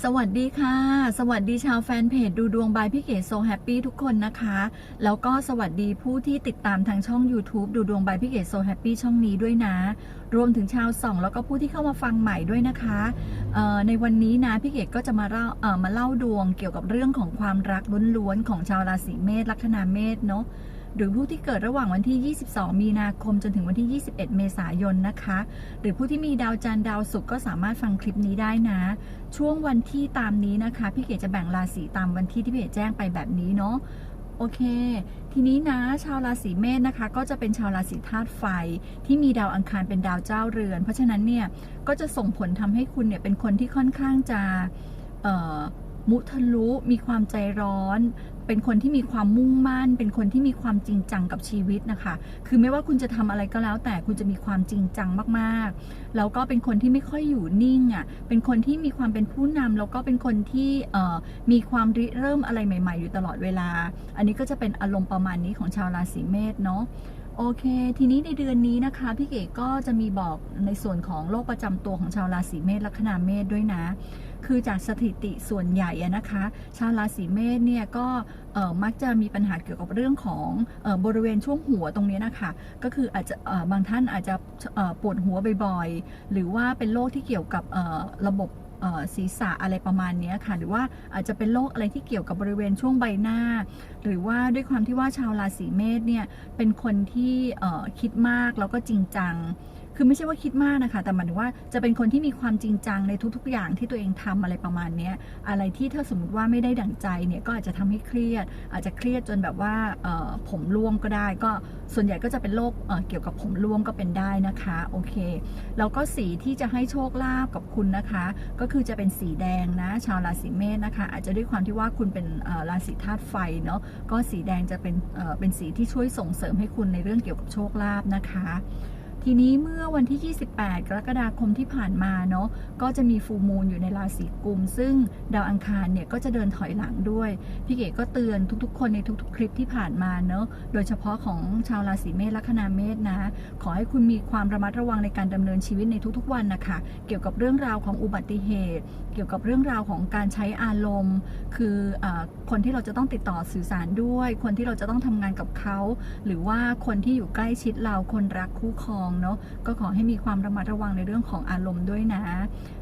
สวัสดีค่ะ สวัสดีชาวแฟนเพจดูดวงบายพี่เก๋โซแฮปปี้ทุกคนนะคะ แล้วก็สวัสดีผู้ที่ติดตามทางช่อง YouTube ดูดวงบายพี่เก๋โซแฮปปี้ช่องนี้ด้วยนะ รวมถึงชาวส่องแล้วก็ผู้ที่เข้ามาฟังใหม่ด้วยนะคะในวันนี้นะพี่เก๋ก็จะมาเล่าเออมาเล่าดวงเกี่ยวกับเรื่องของความรักล้วนๆของชาวราศีเมษลัคนาเมษเนาะ หรือผู้ที่เกิดระหว่างวันที่ 22 มีนาคมจนถึงวันที่ 21 เมษายนนะคะ หรือผู้ที่มีดาวจันทร์ดาวศุกร์ก็สามารถฟังคลิปนี้ได้นะ ช่วงวันที่ตามนี้นะคะ พี่เก๋จะแบ่งราศีตามวันที่ที่พี่เก๋แจ้งไปแบบนี้เนาะโอเค ทีนี้นะ ชาวราศีเมษนะคะ ก็จะเป็นชาวราศีธาตุไฟ ที่มีดาวอังคารเป็นดาวเจ้าเรือน เพราะฉะนั้นเนี่ย ก็จะส่งผลทำให้คุณเนี่ยเป็นคนที่ค่อนข้างจะ มุทะลุมีความใจร้อน เป็นคนที่มีความมุ่งมั่น เป็นคนที่มีความจริงจังกับชีวิตนะคะ คือไม่ว่าคุณจะทำอะไรก็แล้ว แต่คุณจะมีความจริงจังมากๆ แล้วก็เป็นคนที่ไม่ค่อยอยู่นิ่งอะ เป็นคนที่มีความเป็นผู้นำแล้วก็เป็นคนที่มีความริเริ่มอะไรใหม่ ๆ อยู่ตลอดเวลา อันนี้ก็จะเป็นอารมณ์ประมาณนี้ของชาวราศีเมษเนาะ โอเค ทีนี้ในเดือนนี้นะคะ พี่เก๋ก็จะมีบอกในส่วนของโรคประจำตัวของชาวราศีเมษลัคนาเมษด้วยนะ คือจากสถิติส่วนใหญ่อะนะคะ ชาวราศีเมษเนี่ยก็มักจะมีปัญหาเกี่ยวกับเรื่องของอบริเวณช่วงหัวตรงนี้นะคะ ก็คืออาจจะบางท่านอาจจะปวดหัวบ่อยๆ หรือว่าเป็นโรคที่เกี่ยวกับระบบ ศีรษะอะไรประมาณนี้ค่ะ หรือว่าอาจจะเป็นโรคอะไรที่เกี่ยวกับบริเวณช่วงใบหน้า หรือว่าด้วยความที่ว่าชาวราศีเมษเนี่ยเป็นคนที่คิดมากแล้วก็จริงจัง คือไม่ใช่ว่าคิดมากนะคะ แต่หมายถึงว่าจะเป็นคนที่มีความจริงจังในทุก ๆ อย่างที่ตัวเองทำอะไรประมาณนี้อะไรที่ถ้าสมมติว่าไม่ได้ดั่งใจเนี่ยก็อาจจะทำให้เครียด อาจจะเครียดจนแบบว่าผมร่วงก็ได้ ก็ส่วนใหญ่ก็จะเป็นโรคเเกี่ยวกับผมร่วงก็เป็นได้นะคะโอเคแล้วก็สีที่จะให้โชคลาภกับคุณนะคะ ก็คือจะเป็นสีแดงนะ ชาวราศีเมษนะคะ อาจจะด้วยความที่ว่าคุณเป็นราศีธาตุไฟเนาะก็สีแดงจะเป็นเเป็นสีที่ช่วยส่งเสริมให้คุณในเรื่องเกี่ยวกับโชคลาภนะคะ ทีนี้เมื่อวันที่ 28 กรกฎาคมที่ผ่านมาเนาะก็จะมีฟูมูลอยู่ในราศีกุม ซึ่งดาวอังคารเนี่ยก็จะเดินถอยหลังด้วย พี่เก๋ก็เตือนทุกๆ คนในทุกๆ คลิปที่ผ่านมาเนาะโดยเฉพาะของชาวราศีเมษลัคนาเมษนะ ขอให้คุณมีความระมัดระวังในการดำเนินชีวิตในทุกๆ วันนะคะเกี่ยวกับเรื่องราวของอุบัติเหตุ เกี่ยวกับเรื่องราวของการใช้อารมณ์ คืออคนที่เราจะต้องติดต่อสื่อสารด้วย คนที่เราจะต้องทำงานกับเขา หรือว่าคนที่อยู่ใกล้ชิดเราคนรักคู่ครองเนาะก็ขอให้มีความระมัดระวังในเรื่องของอารมณ์ด้วยนะ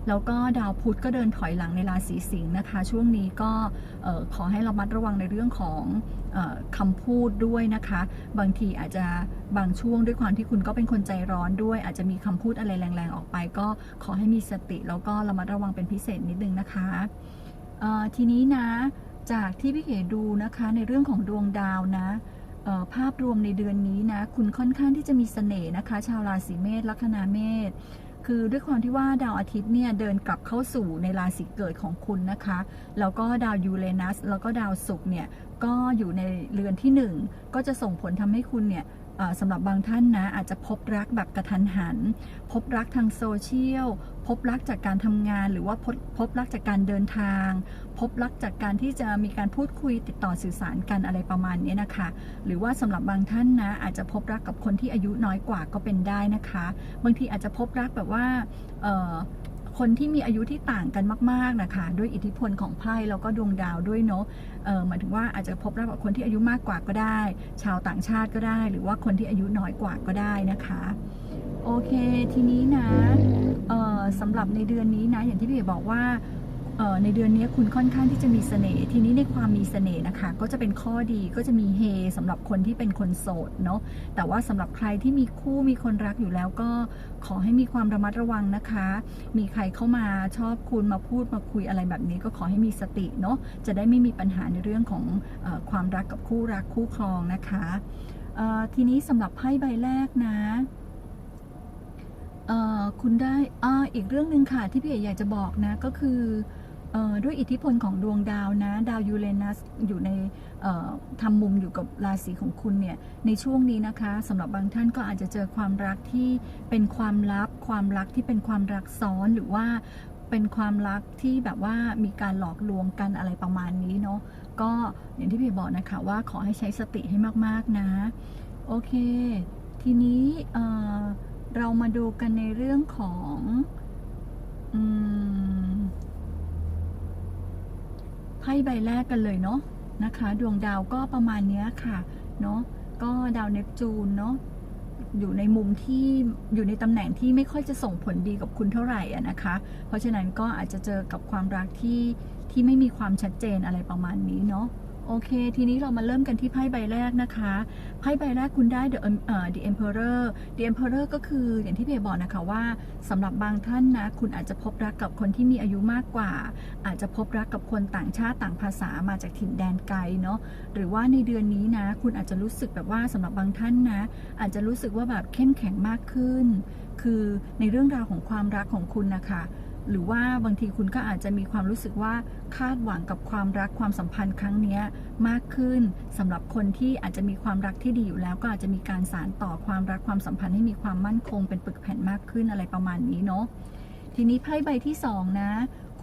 แล้วก็ดาวพุธก็เดินถอยหลังในราศีสิงห์นะคะ ช่วงนี้ก็ขอให้ระมัดระวังในเรื่องของออคำพูดด้วยนะคะ บางทีอาจจะบางช่วงด้วยความที่คุณก็เป็นคนใจร้อนด้วย อาจจะมีคำพูดอะไรแรงๆออกไป ก็ขอให้มีสติ แล้วก็ระมัดระวังเป็นพิเศษนิดนึงนะคะทีนี้นะจากที่พี่เก๋ดูนะคะในเรื่องของดวงดาวนะ ภาพรวมในเดือนนี้นะ คุณค่อนข้างที่จะมีเสน่ห์นะคะ ชาวราศีเมษลัคนาเมษคือด้วยความที่ว่าดาวอาทิตย์เนี่ยเดินกลับเข้าสู่ในราศีเกิดของคุณนะคะ แล้วก็ดาวยูเรนัสแล้วก็ดาวศุกร์เนี่ยก็อยู่ในเรือนที่หนึ่งก็จะส่งผลทำให้คุณเนี่ยสำหรับบางท่านนะอาจจะพบรักแบบกระทันหัน พบรักทางโซเชียล บรักจากการทำงาน หรือว่าพบพบรักจากการเดินทาง พบรักจากการที่จะมีการพูดคุยติดต่อสื่อสารกันอะไรประมาณนี้นะคะ หรือว่าสำหรับบางท่านนะอาจจะพบรักกับคนที่อายุน้อยกว่าก็เป็นได้นะคะ บางทีอาจจะพบรักแบบว่าคนที่มีอายุที่ต่างกันมาก ๆ นะคะ ด้วยอิทธิพลของไพ่แล้วก็ดวงดาวด้วยเนาะหมายถึงว่าอาจจะพบรักกับคนที่อายุมากกว่าก็ได้ ชาวต่างชาติก็ได้ หรือว่าคนที่อายุน้อยกว่าก็ได้นะคะ โอเคทีนี้นะเอ่อสำหรับในเดือนนี้นะอย่างที่พี่เอ๋บอกว่าเอ่อในเดือนนี้คุณค่อนข้างที่จะมีเสน่ห์ทีนี้ในความมีเสน่ห์นะคะ ก็จะเป็นข้อดีก็จะมีเฮสำหรับคนที่เป็นคนโสดเนาะแต่ว่าสำหรับใครที่มีคู่มีคนรักอยู่แล้วก็ขอให้มีความระมัดระวังนะคะ มีใครเข้ามาชอบคุณมาพูดมาคุยอะไรแบบนี้ ก็ขอให้มีสติเนาะจะได้ไม่มีปัญหาในเรื่องของออความรักกับคู่รักคู่ครองนะคะทีนี้สำหรับไพ่ใบแรกนะ คุณได้อ่าอีกเรื่องหนึ่งค่ะที่พี่เอ๋อยากจะบอกนะก็คืออด้วยอิทธิพลของดวงดาวนะ ดาวยูเรนัสอยู่ในเอ่อทำมุมอยู่กับราศีของคุณเนี่ย ในช่วงนี้นะคะสำหรับบางท่านก็อาจจะเจอความรักที่เป็นความลับ ความรักที่เป็นความรักซ้อนหรือว่าเป็นความรักที่แบบว่ามีการหลอกลวงกันอะไรประมาณนี้เนาะก็อย่างที่พี่บอกนะคะว่าขอให้ใช้สติให้มากๆนะ โอเค ทีนี้ เรามาดูกันในเรื่องของไพ่ใบแรกกันเลยเนาะนะคะ ดวงดาวก็ประมาณเนี้ยค่ะ เนาะก็ดาวเนปจูนเนาะอยู่ในมุมที่อยู่ในตำแหน่งที่ไม่ค่อยจะส่งผลดีกับคุณเท่าไหร่อะนะคะ เพราะฉะนั้นก็อาจจะเจอกับความรักที่ที่ไม่มีความชัดเจนอะไรประมาณนี้เนาะ โอเค ทีนี้เรามาเริ่มกันที่ไพ่ใบแรกนะคะ ไพ่ใบแรกคุณได้ the เอ่อ the emperor the emperor ก็คืออย่างที่เพย์บอกนะคะว่าสำหรับบางท่านนะ คุณอาจจะพบรักกับคนที่มีอายุมากกว่า อาจจะพบรักกับคนต่างชาติต่างภาษามาจากถิ่นแดนไกลเนาะหรือว่าในเดือนนี้นะ คุณอาจจะรู้สึกแบบว่าสำหรับบางท่านนะ อาจจะรู้สึกว่าแบบเข้มแข็งมากขึ้น คือในเรื่องราวของความรักของคุณนะคะ หรือว่าบางทีคุณก็อาจจะมีความรู้สึกว่าคาดหวังกับความรักความสัมพันธ์ครั้งนี้มากขึ้นสำหรับคนที่อาจจะมีความรักที่ดีอยู่แล้ว ก็อาจจะมีการสานต่อความรักความสัมพันธ์ให้มีความมั่นคงเป็นปึกแผ่นมากขึ้นอะไรประมาณนี้เนาะทีนี้ไพ่ใบที่ 2 นะ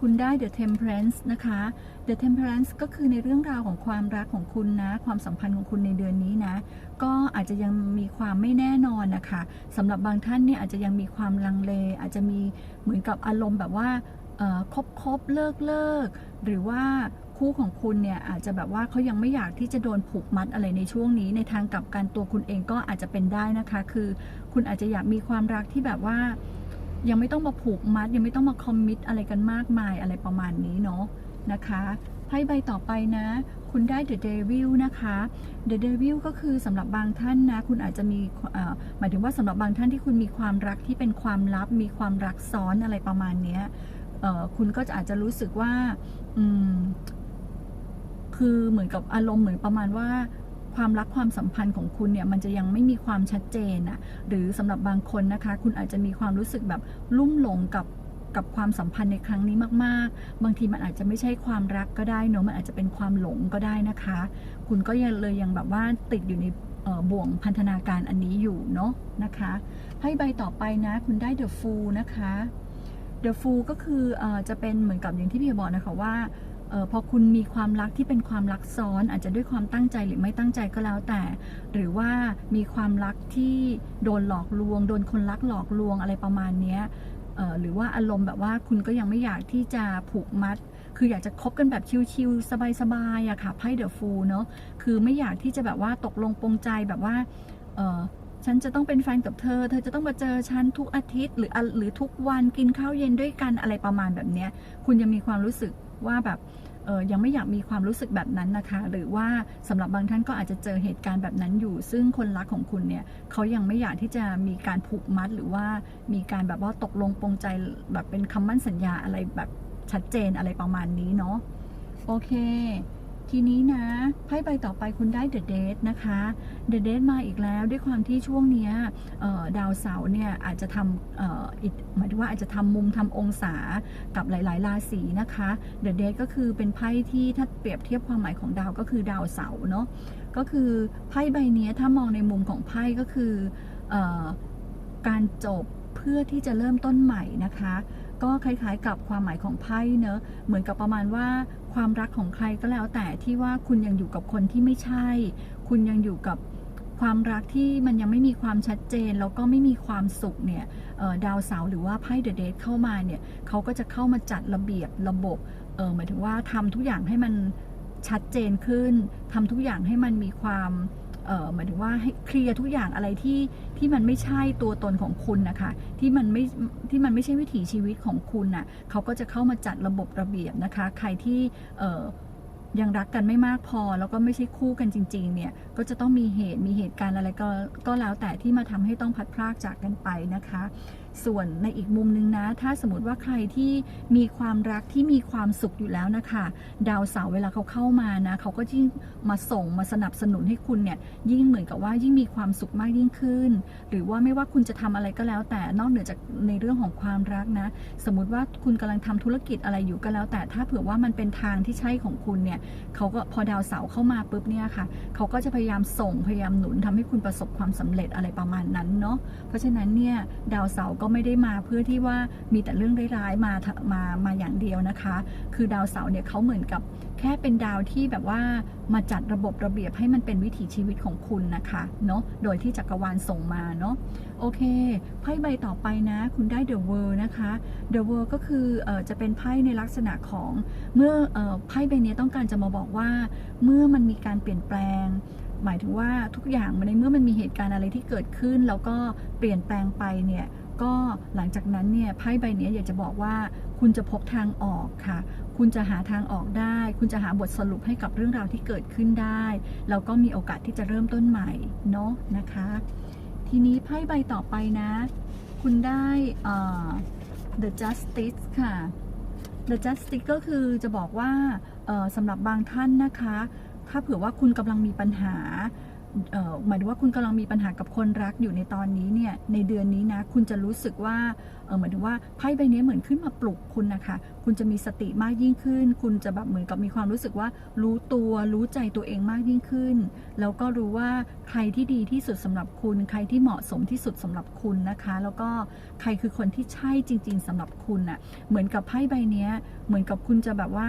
คุณได้ The Temperance นะคะ The Temperance ก็คือในเรื่องราวของความรักของคุณนะ ความสัมพันธ์ของคุณในเดือนนี้นะ ก็อาจจะยังมีความไม่แน่นอนนะคะสำหรับบางท่านเนี่ยอาจจะยังมีความลังเล อาจจะมีเหมือนกับอารมณ์แบบว่าคบคบเลิกเลิกหรือว่าคู่ของคุณเนี่ยอาจจะแบบว่าเขายังไม่อยากที่จะโดนผูกมัดอะไรในช่วงนี้ ในทางกลับกันตัวคุณเองก็อาจจะเป็นได้นะคะ คือ คุณอาจจะอยากมีความรักที่แบบว่า ยังไม่ต้องมาผูกมัด ยังไม่ต้องมาคอมมิตอะไรกันมากมายอะไรประมาณนี้เนาะนะคะไพ่ใบต่อไปนะ คุณได้ The Devil นะคะ The Devil ก็คือสำหรับบางท่านนะ คุณอาจจะมีหมายถึงว่าสำหรับบางท่านที่คุณมีความรักที่เป็นความลับ มีความรักซ้อนอะไรประมาณนี้คุณก็จะอาจจะรู้สึกว่าคือเหมือนกับอารมณ์เหมือนประมาณว่า ความรักความสัมพันธ์ของคุณเนี่ยมันจะยังไม่มีความชัดเจนอะหรือสำหรับบางคนนะคะ คุณอาจจะมีความรู้สึกแบบลุ่มหลงกับกับความสัมพันธ์ในครั้งนี้มาก ๆ บางทีมันอาจจะไม่ใช่ความรักก็ได้เนอะมันอาจจะเป็นความหลงก็ได้นะคะ คุณก็ยังเลยยังแบบว่าติดอยู่ในบ่วงพันธนาการอันนี้อยู่เนาะนะคะไพ่ใบต่อไปนะ คุณได้ The Fool นะคะ The Fool ก็คืออจะเป็นเหมือนกับอย่างที่พี่บอกนะคะว่า ออพอคุณมีความรักที่เป็นความรักซ้อนอาจจะด้วยความตั้งใจหรือไม่ตั้งใจก็แล้วแต่ หรือว่ามีความรักที่โดนหลอกลวง โดนคนรักหลอกลวงอะไรประมาณนี้หรือว่าอารมณ์แบบว่าคุณก็ยังไม่อยากที่จะผูกมัด คืออยากจะคบกันแบบชิลๆสบายๆอะค่ะไพ่เดอะฟูลเนาะคือไม่อยากที่จะแบบว่าตกลงปรงใจแบบว่าฉันจะต้องเป็นแฟนกับเธอ เธอจะต้องมาเจอฉันทุกอาทิตย์ หรือหรือทุกวันกินข้าวเย็นด้วยกันอะไรประมาณแบบเนี้ย คุณยังมีความรู้สึก ว่าแบบยังไม่อยากมีความรู้สึกแบบนั้นนะคะ หรือว่าสำหรับบางท่านก็อาจจะเจอเหตุการณ์แบบนั้นอยู่ ซึ่งคนรักของคุณเนี่ยเขายังไม่อยากที่จะมีการผูกมัด หรือว่ามีการแบบว่าตกลงปรงใจแบบเป็นคำมั่นสัญญาอะไรแบบชัดเจนอะไรประมาณนี้เนาะโอเค ทีนี้นะไพ่ใบต่อไปคุณได้ The Date นะคะ The Date มาอีกแล้วด้วยความที่ช่วงเนี้ยดาวเสาร์เนี่ยอาจจะทำเอ่ออิหมายถึงว่าอาจจะทำมุมทำองศากับหลาย ๆ ราศีนะคะ The Date ก็คือเป็นไพ่ที่ถ้าเปรียบเทียบความหมายของดาวก็คือดาวเสาร์เนาะก็คือไพ่ใบนี้ถ้ามองในมุมของไพ่ก็คืออการจบเพื่อที่จะเริ่มต้นใหม่นะคะ ก็คล้ายๆกับความหมายของไพ่เนอะเหมือนกับประมาณว่า ความรักของใครก็แล้วแต่ที่ว่าคุณยังอยู่กับคนที่ไม่ใช่ คุณยังอยู่กับความรักที่มันยังไม่มีความชัดเจน แล้วก็ไม่มีความสุขเนี่ยดาวเสาร์หรือว่าไพ่เดอะเดทเข้ามาเนี่ยเขาก็จะเข้ามาจัดระเบียบระบบเหมายถึงว่าทำทุกอย่างให้มันชัดเจนขึ้นทำทุกอย่างให้มันมีความ เออหมายถึงว่าให้เคลียร์ทุกอย่างอะไรที่ที่มันไม่ใช่ตัวตนของคุณนะคะที่มันไม่ที่มันไม่ใช่วิถีชีวิตของคุณน่ะเขาก็จะเข้ามาจัดระบบระเบียบนะคะ ใครที่เออยังรักกันไม่มากพอ แล้วก็ไม่ใช่คู่กันจริง ๆ เนี่ย ก็จะต้องมีเหตุมีเหตุการณ์อะไรก็ก็แล้วแต่ที่มาทำให้ต้องพัดพรากจากกันไปนะคะ ส่วนในอีกมุมนึงนะ ถ้าสมมติว่าใครที่มีความรักที่มีความสุขอยู่แล้วนะคะ ดาวเสาร์เวลาเขาเข้ามานะเขาก็ยิ่งมาส่งมาสนับสนุนให้คุณเนี่ยยิ่งเหมือนกับว่ายิ่งมีความสุขมากยิ่งขึ้น หรือว่าไม่ว่าคุณจะทำอะไรก็แล้ว แต่นอกเหนือจากในเรื่องของความรักนะ สมมติว่าคุณกำลังทำธุรกิจอะไรอยู่ก็แล้ว แต่ถ้าเผื่อว่ามันเป็นทางที่ใช่ของคุณเนี่ยเขาก็พอดาวเสาร์เข้ามาปุ๊บเนี่ยค่ะเขาก็จะพยายามส่งพยายามหนุนทำให้คุณประสบความสำเร็จอะไรประมาณนั้นเนาะเพราะฉะนั้นเนี่ยดาวเสาร์ก็ไม่ได้มาเพื่อที่ว่ามีแต่เรื่องร้ายๆมามามาอย่างเดียวนะคะ คือดาวเสาร์เนี่ยเขาเหมือนกับแค่เป็นดาวที่แบบว่ามาจัดระบบระเบียบให้มันเป็นวิถีชีวิตของคุณนะคะเนาะโดยที่จักรวาลส่งมาเนาะโอเคไพ่ใบต่อไปนะคุณได้ The World นะคะ The World ก็คืออจะเป็นไพ่ในลักษณะของเมื่อเออไพ่ใบนี้ต้องการจะมาบอกว่า เมื่อมันมีการเปลี่ยนแปลง หมายถึงว่าทุกอย่างในเมื่อมันมีเหตุการณ์อะไรที่เกิดขึ้น แล้วก็เปลี่ยนแปลงไปเนี่ย ก็หลังจากนั้นเนี่ยไพ่ใบนี้อยากจะบอกว่าคุณจะพบทางออกค่ะ คุณจะหาทางออกได้ คุณจะหาบทสรุปให้กับเรื่องราวที่เกิดขึ้นได้ แล้วก็มีโอกาสที่จะเริ่มต้นใหม่เนาะนะคะ ทีนี้ไพ่ใบต่อไปนะ คุณได้เอ่อ The Justice ค่ะ The Justice ก็คือจะบอกว่าสำหรับบางท่านนะคะ ถ้าเผื่อว่าคุณกำลังมีปัญหา หมายถึงว่าคุณกำลังมีปัญหากับคนรักอยู่ในตอนนี้เนี่ยในเดือนนี้นะคุณจะรู้สึกว่าเหมายถึงว่าไพ่ใบนี้เหมือนขึ้นมาปลุกคุณนะคะ คุณจะมีสติมากยิ่งขึ้น คุณจะแบบเหมือนกับมีความรู้สึกว่า รู้ตัวรู้ใจตัวเองมากยิ่งขึ้น แล้วก็รู้ว่าใครที่ดีที่สุดสำหรับคุณ ใครที่เหมาะสมที่สุดสำหรับคุณนะคะ แล้วก็ใครคือคนที่ใช่จริง ๆสำหรับคุณน่ะเหมือนกับไพ่ใบนี้เหมือนกับคุณจะแบบว่า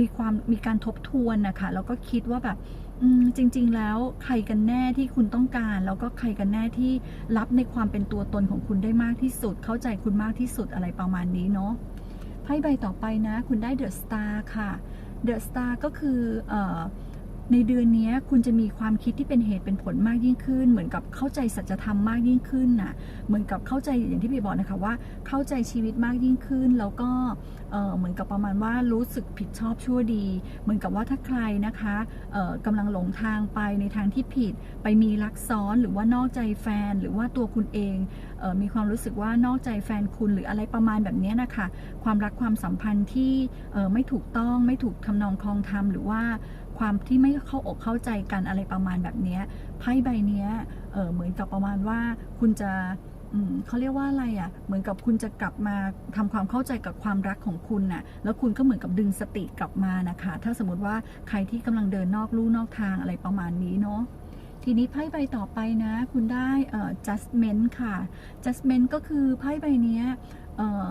มีความมีการทบทวนนะคะแล้วก็คิดว่าแบบ จริง ๆ แล้วใครกันแน่ที่คุณต้องการ แล้วก็ใครกันแน่ที่รับในความเป็นตัวตนของคุณได้มากที่สุด เข้าใจคุณมากที่สุดอะไรประมาณนี้เนาะไพ่ใบต่อไปนะ คุณได้เดอะสตาร์ค่ะเดอะสตาร์ก็คืออ ในเดือนนี้คุณจะมีความคิดที่เป็นเหตุเป็นผลมากยิ่งขึ้น เหมือนกับเข้าใจสัจธรรมมากยิ่งขึ้นน่ะเหมือนกับเข้าใจอย่างที่พี่บอกนะคะว่าเข้าใจชีวิตมากยิ่งขึ้น แล้วก็เหมือนกับประมาณว่ารู้สึกผิดชอบชั่วดี เหมือนกับว่าถ้าใครนะคะเอ่อกำลังหลงทางไปในทางที่ผิด ไปมีรักซ้อนหรือว่านอกใจแฟน หรือว่าตัวคุณเองเออมีความรู้สึกว่านอกใจแฟนคุณหรืออะไรประมาณแบบนี้นะคะความรักความสัมพันธ์ที่ไม่ถูกต้องไม่ถูกทำนองคลองธรรมหรือว่า ความที่ไม่เข้าอกเข้าใจกันอะไรประมาณแบบนี้ไพ่ใบเนี้ยเออเหมือนกับประมาณว่าคุณจะเขาเรียกว่าอะไรอะ่ะ เหมือนกับคุณจะกลับมาทำความเข้าใจกับความรักของคุณน่ะ แล้วคุณก็เหมือนกับดึงสติกลับมานะคะ ถ้าสมมติว่าใครที่กำลังเดินนอกลู่นอกทางอะไรประมาณนี้เนาะ ทีนี้ไพ่ใบต่อไปนะ คุณได้เอ่อ judgment ค่ะ judgment ก็คือไพ่ใบเนี้ยเอ่อ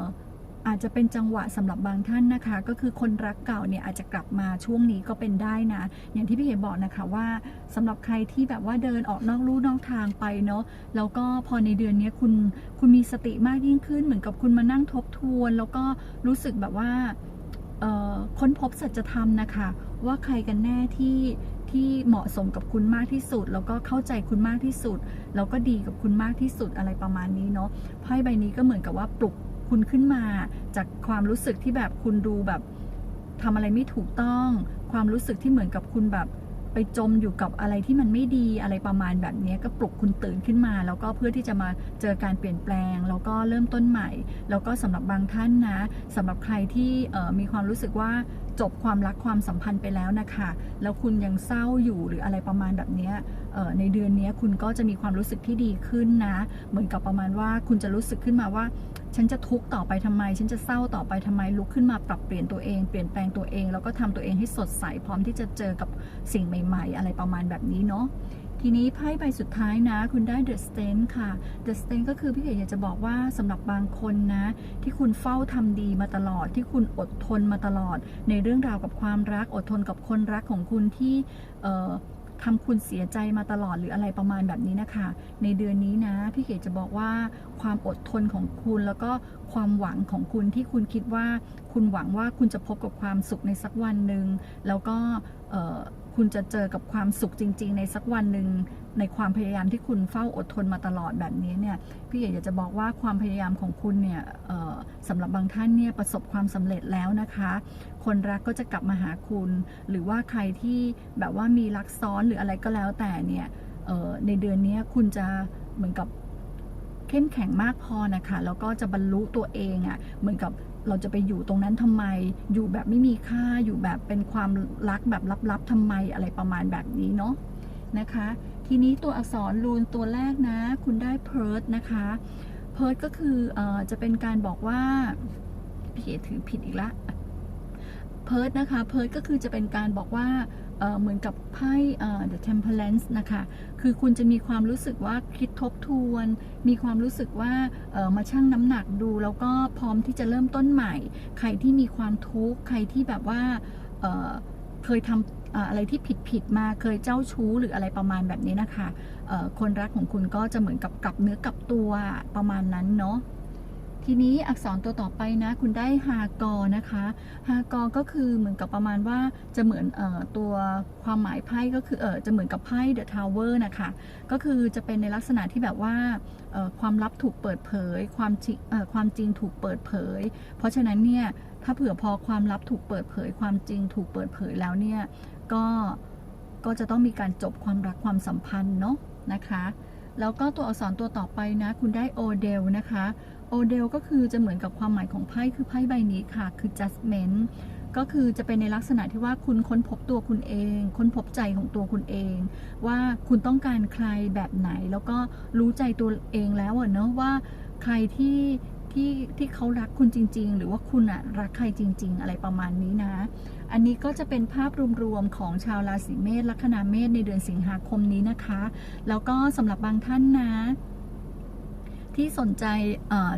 อาจจะเป็นจังหวะสำหรับบางท่านนะคะ ก็คือคนรักเก่าเนี่ยอาจจะกลับมาช่วงนี้ก็เป็นได้นะ อย่างที่พี่เอ๋บอกนะคะว่าสำหรับใครที่แบบว่าเดินออกนอกลู่นอกทางไปเนาะแล้วก็พอในเดือนนี้คุณคุณมีสติมากยิ่งขึ้น เหมือนกับคุณมานั่งทบทวน แล้วก็รู้สึกแบบว่าค้นพบสัจธรรมนะคะ ว่าใครกันแน่ที่ที่เหมาะสมกับคุณมากที่สุด แล้วก็เข้าใจคุณมากที่สุด แล้วก็ดีกับคุณมากที่สุดอะไรประมาณนี้เนาะไพ่ใบนี้ก็เหมือนกับว่าปลุก คุณขึ้นมา จากความรู้สึกที่แบบคุณดูแบบทำอะไรไม่ถูกต้อง ความรู้สึกที่เหมือนกับคุณแบบไปจมอยู่กับอะไรที่มันไม่ดีอะไรประมาณแบบนี้ก็ปลุกคุณตื่นขึ้นมา แล้วก็เพื่อที่จะมาเจอการเปลี่ยนแปลง แล้วก็เริ่มต้นใหม่ แล้วก็สำหรับบางท่านนะสำหรับใครที่มีความรู้สึกว่า จบความรักความสัมพันธ์ไปแล้วนะคะ แล้วคุณยังเศร้าอยู่หรืออะไรประมาณแบบนี้เอ่อในเดือนนี้คุณก็จะมีความรู้สึกที่ดีขึ้นนะ เหมือนกับประมาณว่าคุณจะรู้สึกขึ้นมาว่า ฉันจะทุกข์ต่อไปทำไม ฉันจะเศร้าต่อไปทำไมลุกขึ้นมาปรับเปลี่ยนตัวเองเปลี่ยนแปลงตัวเอง แล้วก็ทำตัวเองให้สดใสพร้อมที่จะเจอกับสิ่งใหม่ ๆ อะไรประมาณแบบนี้เนาะ ทีนี้ไพ่ใบสุดท้ายนะ คุณได้ The Stand ค่ะ The Stand ก็คือพี่เก๋อยากจะบอกว่าสำหรับบางคนนะ ที่คุณเฝ้าทำดีมาตลอด ที่คุณอดทนมาตลอด ในเรื่องราวกับความรักอดทนกับคนรักของคุณที่เออทำคุณเสียใจมาตลอดหรืออะไรประมาณแบบนี้นะคะ ในเดือนนี้นะ พี่เกดจะบอกว่าความอดทนของคุณแล้วก็ ความหวังของคุณที่คุณคิดว่าคุณหวังว่าคุณจะพบกับความสุขในสักวันหนึ่งแล้วก็คุณจะเจอกับความสุขจริง ๆ ในสักวันหนึ่งในความพยายามที่คุณเฝ้าอดทนมาตลอดแบบนี้เนี่ยพี่เอกอยากจะบอกว่าความพยายามของคุณเนี่ยสำหรับบางท่านเนี่ยประสบความสำเร็จแล้วนะคะ คนรักก็จะกลับมาหาคุณ หรือว่าใครที่แบบว่ามีรักซ้อนหรืออะไรก็แล้วแต่เนี่ยในเดือนนี้คุณจะเหมือนกับ เข้มแข็งมากพอนะคะ แล้วก็จะบรรลุตัวเองอะ่ะเหมือนกับเราจะไปอยู่ตรงนั้นทำไม อยู่แบบไม่มีค่าอยู่แบบเป็นความรักแบบลับๆทำไมอะไรประมาณแบบนี้เนาะนะคะ ทีนี้ตัวอักษรรูนตัวแรกนะ คุณได้เพิร์ดนะคะเพิร์ดก็คือเออจะเป็นการบอกว่าพี่เอถือผิดอีกละเพิร์ดนะคะเพิร์ดก็คือจะเป็นการบอกว่า เหมือนกับไพ่ The Temperance นะคะ คือคุณจะมีความรู้สึกว่าคิดทบทวน มีความรู้สึกว่ามาชั่งน้ำหนักดู แล้วก็พร้อมที่จะเริ่มต้นใหม่ ใครที่มีความทุกข์ ใครที่แบบว่าเเคยทำอะไรที่ผิดผิดมา เคยเจ้าชู้หรืออะไรประมาณแบบนี้นะคะ คนรักของคุณก็จะเหมือนกับกลับเนื้อกลับตัวประมาณนั้นเนาะ ทีนี้อักษรตัวต่อไปนะ คุณได้ฮากอนะคะฮากอก็คือเหมือนกับประมาณว่าจะเหมือนออตัวความหมายไพ่ก็คือเออจะเหมือนกับไพ่ The Tower นะคะก็คือจะเป็นในลักษณะที่แบบว่าความลับถูกเปิดเผย ความจริงความจริงถูกเปิดเผย เพราะฉะนั้นเนี่ยถ้าเผื่อพอความลับถูกเปิดเผย ความจริงถูกเปิดเผยแล้วเนี่ยก็ก็จะต้องมีการจบความรักความสัมพันธ์เนาะนะคะ แล้วก็ตัวอักษรตัวต่อไปนะ คุณได้โอเดลนะคะโอเดลก็คือจะเหมือนกับความหมายของไพ่คือไพ่ใบนี้ค่ะ คือ judgment ก็คือจะเป็นในลักษณะที่ว่าคุณค้นพบตัวคุณเอง ค้นพบใจของตัวคุณเอง ว่าคุณต้องการใครแบบไหน แล้วก็รู้ใจตัวเองแล้วเนอะว่าใครที่ที่ที่เขารักคุณจริง ๆ หรือว่าคุณอะรักใครจริง ๆ อะไรประมาณนี้นะ อันนี้ก็จะเป็นภาพรวมๆของชาวราศีเมษลัคนาเมษในเดือนสิงหาคมนี้นะคะ แล้วก็สำหรับบางท่านนะที่สนใจ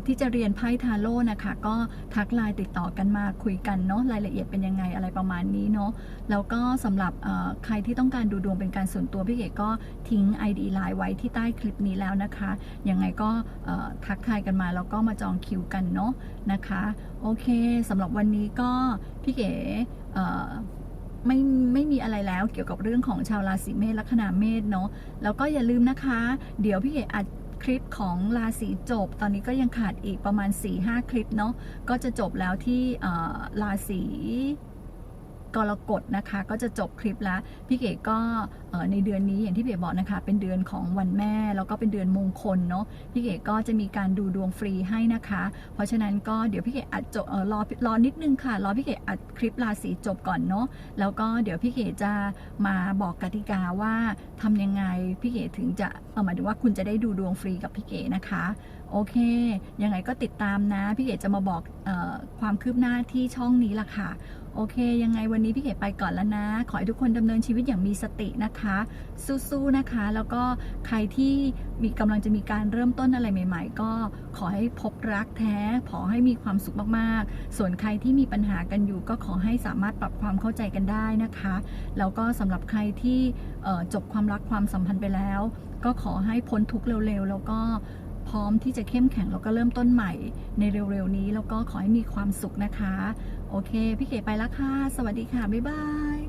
ที่จะเรียนไพ่ทาโร่นะคะ ก็ทักไลน์ติดต่อกันมาคุยกันเนาะรายละเอียดเป็นยังไงอะไรประมาณนี้เนาะแล้วก็สำหรับใครที่ต้องการดูดวงเป็นการส่วนตัวพี่เก๋ก็ทิ้ง ID ไลน์ไว้ที่ใต้คลิปนี้แล้วนะคะยังไงก็ทักทายกันมาแล้วก็มาจองคิวกันเนาะนะคะ โอเคสำหรับวันนี้ก็พี่เก๋เอ่อ ไม่ไม่มีอะไรแล้วเกี่ยวกับเรื่องของชาวราศีเมษลัคนาเมษเนาะแล้วก็อย่าลืมนะคะ เดี๋ยวพี่เก๋อัดคลิปของราศีจบ ตอนนี้ก็ยังขาดอีกประมาณ 4-5 คลิปเนาะก็จะจบแล้วที่ราศี กรกฎนะคะ ก็จะจบคลิปแล้วพี่เก๋ก็ในเดือนนี้อย่างที่พี่เก๋บอกนะคะ เป็นเดือนของวันแม่ แล้วก็เป็นเดือนมงคลเนาะพี่เก๋ก็จะมีการดูดวงฟรีให้นะคะ เพราะฉะนั้นก็เดี๋ยวพี่เก๋อัดจบเออรอรอนิดนึงค่ะรอพี่เก๋อัดคลิปราศีจบก่อนเนาะแล้วก็เดี๋ยวพี่เก๋จะมาบอกกติกาว่าทำยังไงพี่เก๋ถึงจะเอหมายถึงว่าคุณจะได้ดูดวงฟรีกับพี่เก๋นะคะโอเค ยังไงก็ติดตามนะ พี่เก๋จะมาบอกออความคืบหน้าที่ช่องนี้ล่ะค่ะ โอเค ยังไงวันนี้พี่เก๋ไปก่อนแล้วนะ ขอให้ทุกคนดำเนินชีวิตอย่างมีสตินะคะ สู้ๆนะคะ แล้วก็ใครที่มีกำลังจะมีการเริ่มต้นอะไรใหม่ ๆ ก็ขอให้พบรักแท้ ขอให้มีความสุขมากๆ ส่วนใครที่มีปัญหากันอยู่ ก็ขอให้สามารถปรับความเข้าใจกันได้นะคะ แล้วก็สำหรับใครที่จบความรักความสัมพันธ์ไปแล้ว ก็ขอให้พ้นทุกข์เร็วๆ แล้วก็พร้อมที่จะเข้มแข็งแล้วก็เริ่มต้นใหม่ในเร็วๆนี้ แล้วก็ขอให้มีความสุขนะคะ โอเค พี่เก๋ไปแล้วค่ะ สวัสดีค่ะ บ๊ายบาย